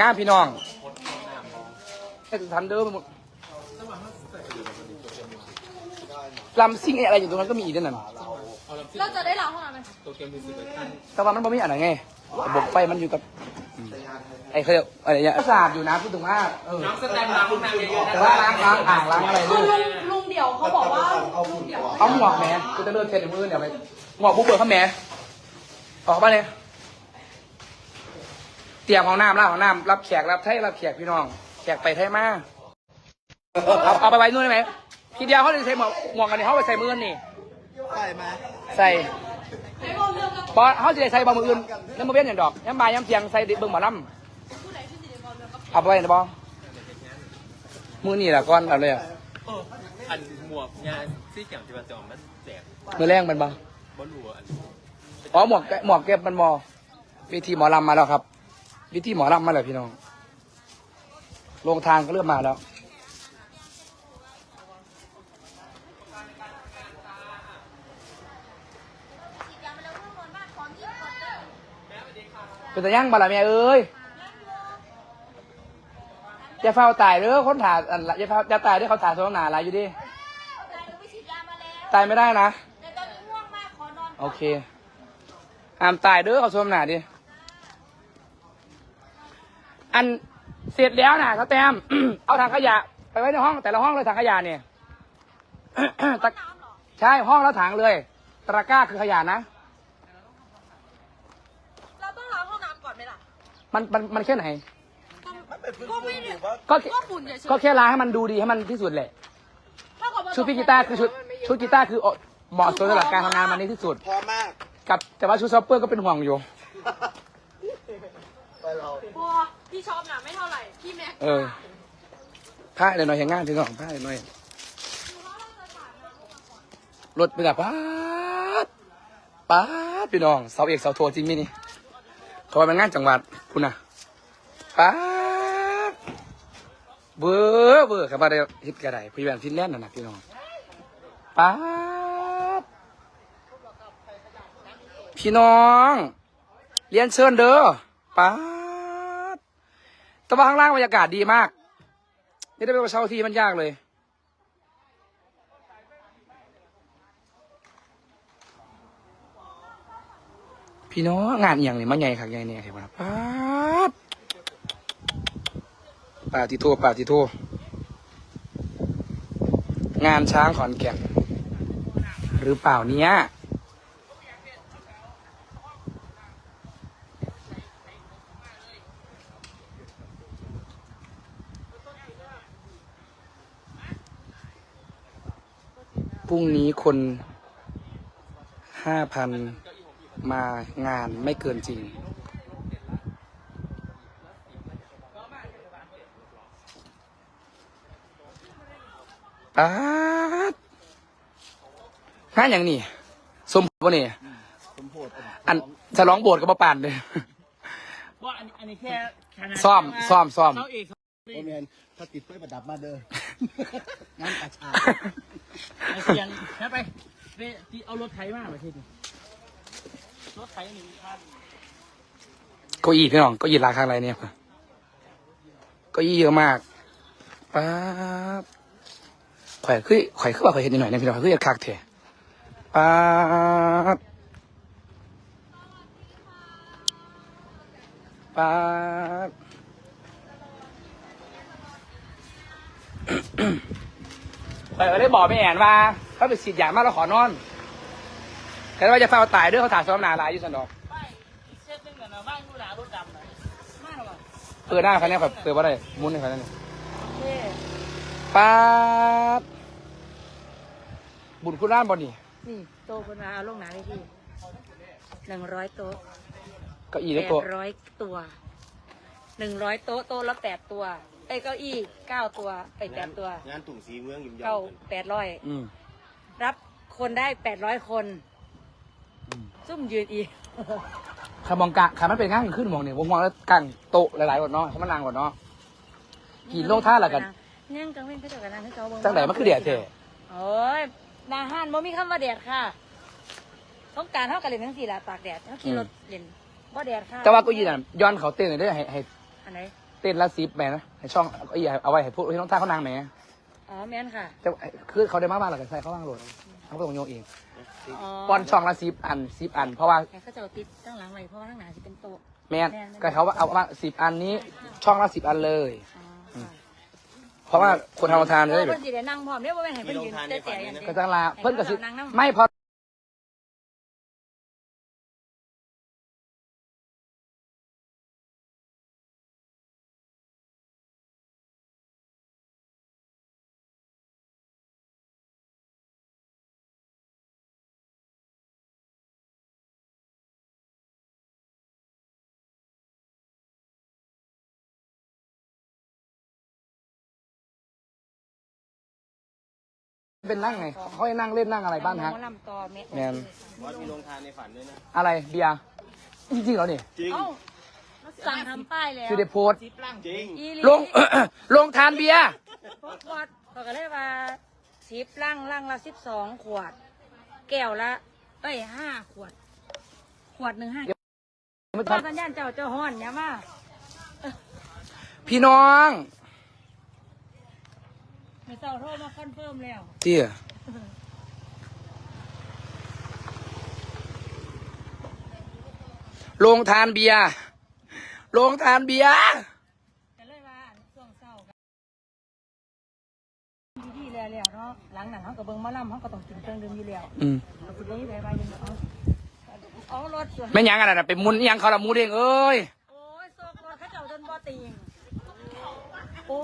งามพี่น้องให้ทันเดอร์ไปหมดลำซิ่งอะไรอยู่ตรงนั้นก็มีอีกนั่นน่ะเราจะได้ล้างห้องน้ำไหมแต่ว่ามันไม่มีอะไรไงระบบไฟมันอยู่กับอืมไอ้เขาเรียกอะไรเนี่ยสะอาดอยู่นะพูดถึงว่าเออน้องสแตมล้างห้องน้ำเยอะๆแต่ว่าล้างล้างอ่างล้างอะไรคืด้อวยลุงลุงเดี่ยวเขาบอกว่าลุงเดี่ยวเอาหมวกแหมกูจะเลิกเทรนในมือเดี๋ยวไปหมวกบุกเบิกเขาแหมออกมาเลย เตรียมของน้ำรับของน้ำรับแขกรับไทยรับแขกพี่น้องแขกไปไทยมาเอาเอาไปไว้นู่นได้ไหมทีเดียวเขาเลยใส่หมวกหมวกกันนี่เขาไปใส่มือนี่ใช่ไหมใส่ไอ้บอกเรื่องกับบอเขาจะได้ใส่บอมืออื่นน้ำมือเบี้ยนอย่างดอกย้ำบายย้ำเพียงใส่เบิ่งหมอลผู้ใดที่สิเดี๋ยวบอกเรื่องกับำเอาไปไว้นะบอมือนี่แหละก้อนเอาเลยอะเอออันหมวกงานซี่เกี่ยวที่มันจะออกมันแจกมือแรงมันบอบอลลูอันอ๋อหมวกแกหมวกเก็บมันบอวิธีหมอลำมาแล้วครับ วิธีหมอลำมาแล้วพี่น้องลงทางก็เริ่มมาแล้วเป็นตะย่างบาละแม่เอ้ยอย่าเฝ้าตายเด้อคนถ่าอันละอย่าเฝ้าอย่าตายเด้อเขาถ่าสองหนาหลายอยู่ดิตายไม่ได้นะแต่ตอนนี้ง่วงมากขอนอนโอเคห้ามตายเด้อเขาสวมหนาดิ อันเสร็จแล้วนะเขาแต้ม เอาถังขยะ ไปไว้ในห้องแต่ละห้องเลยถังขยะเนี่ย ตะใช่ห้องแล้วถังเลยตะกร้าคือขยะนะเราต้องล้างห้องน้ำก่อนไหมล่ะมันมันมันแค่ไหนก็ไม่เนี่ยก็แค่ก็ฝุ่นเฉยๆก็แค่ล้างให้มันดูดีให้มันที่สุดแหละ เท่ากับว่าชุดพี่กีตาร์คือชุดชุดกีตาร์คือเหมาะสมสำหรับการทำงานมันนี้ที่สุด พร้อมมาก กับแต่ว่าชุดซอปเปอร์ก็เป็นห่วงอยู่ ไปเราพวพี่ชอบน่ะไม่เท่าไหร่ พี่แม็กซ์เออผ้าเลยหน่อยเห็นงานพี่น้องผ้าเลยหน่อยรถไปแบบป๊าดป๊าดพี่น้องเสาเอกเสาโทจริงไหมนี่เขาไปเป็นงานจังหวัดคุณน่ะป๊าดเบอร์เบอร์ครับมาได้ฮิตกระไดพี่แวนฟินแลนด์น่ะนะพี่น้องป๊าดพี่น้อง เรียนเชิญเด้อป๊า แต่ว่าข้างล่างบรรยากาศดีมาก นี่ได้ไปเช่าที่มันยากเลย พี่น้องงานอย่างนี่มันใหญ่ขักใหญ่เนี่ยเห็นไหมป้าดป่าติโทป่าติโทงานช้างขอนแก่นหรือเปล่าเนี้ย รุ่งนี้คนห้าพันมางานไม่เกินจริง ป๊าดงานอย่างนี้สมบูรณ์นี่สมโพธิอันฉลองโบสถ์กับปานเลย ว่าอันอันนี้แค่ขนาดซ่อมซ่อมซ่อมเสาเอกโอเมนถ้าติดไฟประดับมาเด้อ งานกระชากไอเสียงแค่ไปไปที่เอารถไถมาไปทีนี่รถไถหนึ่งคันเก้าอี้พี่น้องเก้าอี้ราคาอะไรเนี่ยเก้าอี้เยอะมากป๊าบข่อยคือข่อยคือว่าข่อยเห็นนิดหน่อยนะพี่น้องคืออยากคักเถอะป๊าบป๊าบ ข่อยก็ได้บอกไม่แอนว่าเขาไปฉีดยามาแล้วขอนอนแต่ว่าจะเฝ้าตายเด้วยเขาถ่ายซ้อมนาหลายอยู่สันดอกไปอีกเส้นหนึงน่ะนะว่างดูหนารถดำนะมาหรอวะเปิดหน้าเขาเนี่ยแบบเปิดว่าได้หมุนให้เขาเนี่ยเท่ป๊าบบุญคุณร้านบอนี่นี่โต๊ะคนมาเอาลงหนาเลยพี่หนึ่งร้อยโต๊ะเก้าอี้แปได้ดตัวร้อยตัวหนึ่งร้อยโต๊ะโต๊ะละแปดตัว ไอ้ยเก้าอี้เก้าตัวไอ้ยแปดตัว งานตุ่งสีเมืองยิ้มยอเก้ามแปดร้อยอืมรับคนได้แปดร้อยคนซุ่มยืนอีกขามองกะขามันเป็นง่างขึ้นมองเนี่ยวงมองแล้วกางโต๊ะหลายๆกว่าเนาะเขามันนางกว่าเนาะกี่โลท่าละกันนั่งกังเว้นเขาเจะกันนั่งให้เขาเบิ่จังไหนมันคือเดียดเถอะโอ้ยหนาห้านบ่มีคำว่าแดดค่ะ ต้องการเท่ากันเลยทั้งสี่ละตากแดดเขาขี่รถเล่นบ่แดดค่ะแต่ว่าเก็ยีน่ะย้อนเขาเต้นเลยได้ให้ให้อันไหน ต้นละสิบแหมนะให้ช่องเอาอีเอาไว้ให้พูดให้น้องท่าเขานางแหมอ๋อแม่นค่ะจะคือเขาได้มาบ้านหลังใส่เขาว่างโหลดเขาก็ต้องโยงเองอ๋อป้อนช่องละสิบอันสิบอัน เพราะว่าแค่เขาจะเอาติดตั้งหลังไว้เพราะว่าข้างหน้าจะเป็นโต๊ะแม่นก็เขาว่าเอามาสิบอันนี้ช่องละสิบอันเลย อ๋อค่ะเพราะว่าคนทำทานเพจะราะได้ว่าแบเพิ่บนสิได้นั่งพร้อมเนี่ยว่าแม่นให้เพิ่นยืนแต่แต่อย่างเดียว ก็ตั้งลาเพิ่นก็สิให้ขานั่งำไม่พอ เป็นนั่งไงเขาให้นั่งเล่นนั่งอะไรบ้านฮะ หมอลำต่อแม่แม่นวัดมีโรงทานในฝันด้วยนะ อะไรเบียร์จริงๆเหรอเนี่ยจริง เอ้าสั่งทำป้ายแล้วคือได้โพสต์จริง อีหลง ลงทานเบียร์โพสต์บอดเขาก็เลยว่าสิบลังลังละสิบสองขวด แก้วละ เอ้ยห้าขวด ขวดหนึ่งห้ามันตอนสัญญาณเจ้าเจ้าฮ้อนเนี่ยมาพี่น้อง ไม่เจ้าโทรมาคอนเฟิร์มแล้วเตี้ยลงทานเบียร์ลงทานเบียร์ก็เลยว่าช่วงเศร้ากันดีๆแล้วแล้วเนาะหลังนั้นเขาก็เบิ่งหมาล่ำเขาก็ต้องกินเครื่องดื่มอยู่แล้วอืมเอาสิบ่มีใครว่ายังเอาเอารถส่วนไม่ยังอะไรนะเป็นมุนอิหยังเขาละมูเด้งเอ้ย โอ้ยโซกรถเขาเจ้าจนบ่ติงโอ้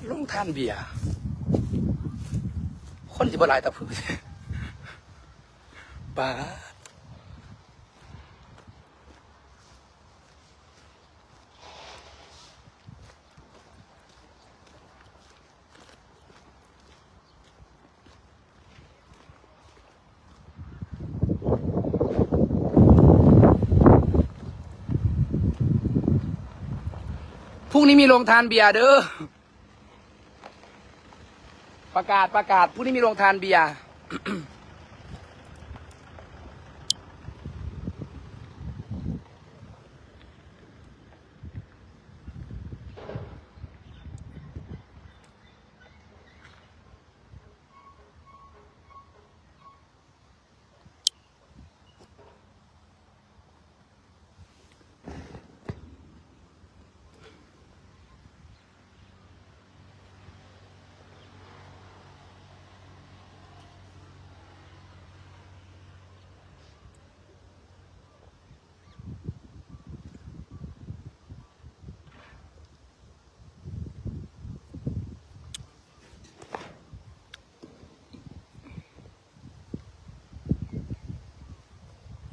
าดลงทานเบียร์คนจะบ่หลายตะพื้นปาพรุ่งนี้มีโรงทานเบียร์เด้อ ประกาศประกาศผู้ที่มีโรงทานเบียร์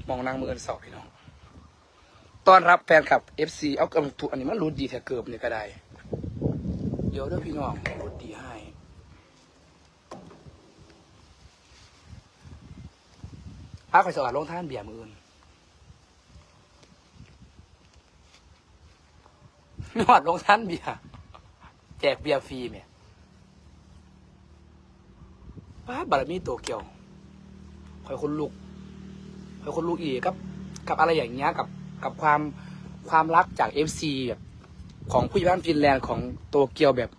มองนางมืออนเสาพี่น้องต้อนรับแฟนคลับ FC เอากำลังถูกอันนี้มันรูดดีแท้เกิบเนี่ยก็ได้ เดี๋ยวเด้อพี่น้องรูดดีให้พักไปสวัสดลงท่านเบียร์มืออื่นไม่หวัดลงท่านเบียร์แจกเบียร์ฟรีเนี่ยป้าบารมีโตเกียวคอยคนลุก เป็นคนลูกอีกกับกับอะไรอย่างเงี้ยกับกับความความรักจากเอฟซีแบบของผู้ใหญ่บ้านฟินแลนด์ของโตเกียวแบบ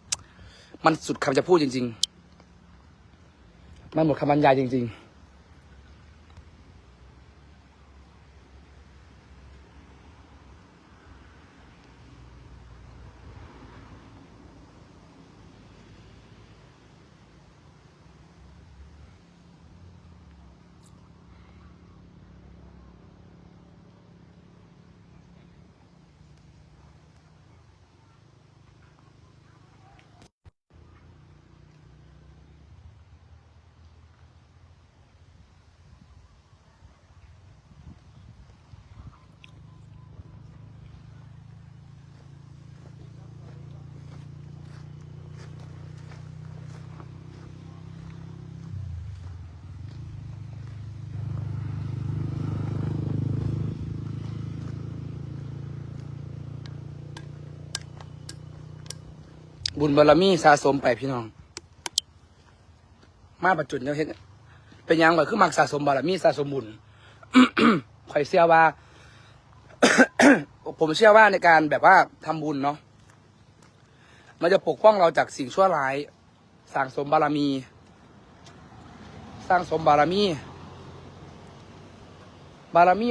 มันสุดคำจะพูดจริง ๆ มันหมดคำบรรยายจริง ๆ บุญบารมีสะสมไปพี่น้อง มาปัจจุบันเฮ็ดเป็นยังไงคือมักสะสมบารมีสะสมบุญข่อยเชื่อว่า ผมเชื่อว่าในการแบบว่าทำบุญเนาะมันจะปกป้องเราจากสิ่งชั่วร้ายสั่งสมบารมี สร้างสมบารมี บารมี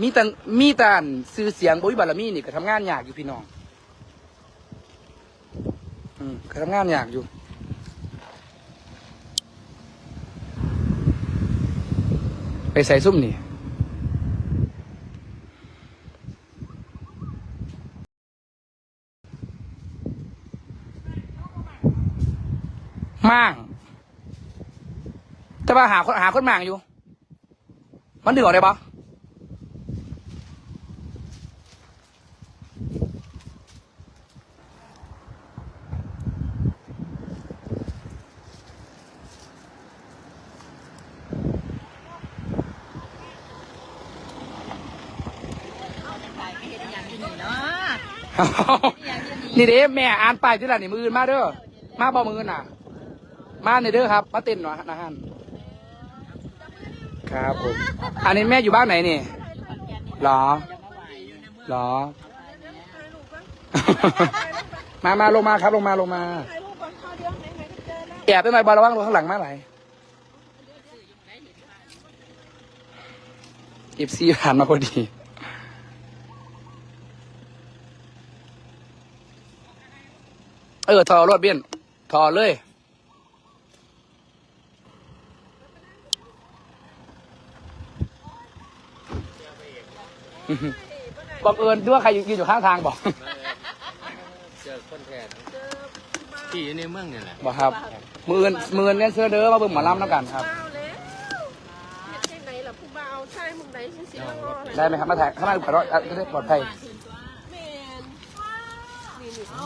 มีแต่มีแต่อันซื้อเสียงบุยบารมีนี่ก็ทำงานยากอยู่พี่น้อง ก็ทำงานอยากอยู่ไปใส่ซุ่มนี่มั่างแต่ว่าหาคนหาคนมั่างอยู่ มันดึงออกได้ปะ นี่เด้แม่อ่านไปที่ละนี่มืออื่นมาเด้อมาบ่มืออื่นน่ะ มาในเด้อครับมาเต้นหน่อยนะฮันครับผมอันนี้แม่อยู่บ้านไหนนี่หรอหรอ มามาลงมาครับลงมาลงมาแอบไปหน่อยบอลระวังรถข้างหลังมาไหลเอฟซีผ่านมาพอดี ออทอรถเบี้ยนทอเลยบังเอิญด้วยใครยืนอยู่ข้างทางบอกเจอคนแทนที่อยู่ในเมืองนี่แหละบอกครับ มืออื่นมืออื่นเนี่ยเสื้อเด้อมาเบิ่งหมอลำน้ำกันครับเบาแล้วเฮ็ดจังไหนล่ะผู้บ่าวใช่มึงไหนสิสิละงออะไรได้ไหมครับมาถ่ายข้างหน้าปลอดจะได้ปลอดภัยแม่นนี่นี่เอา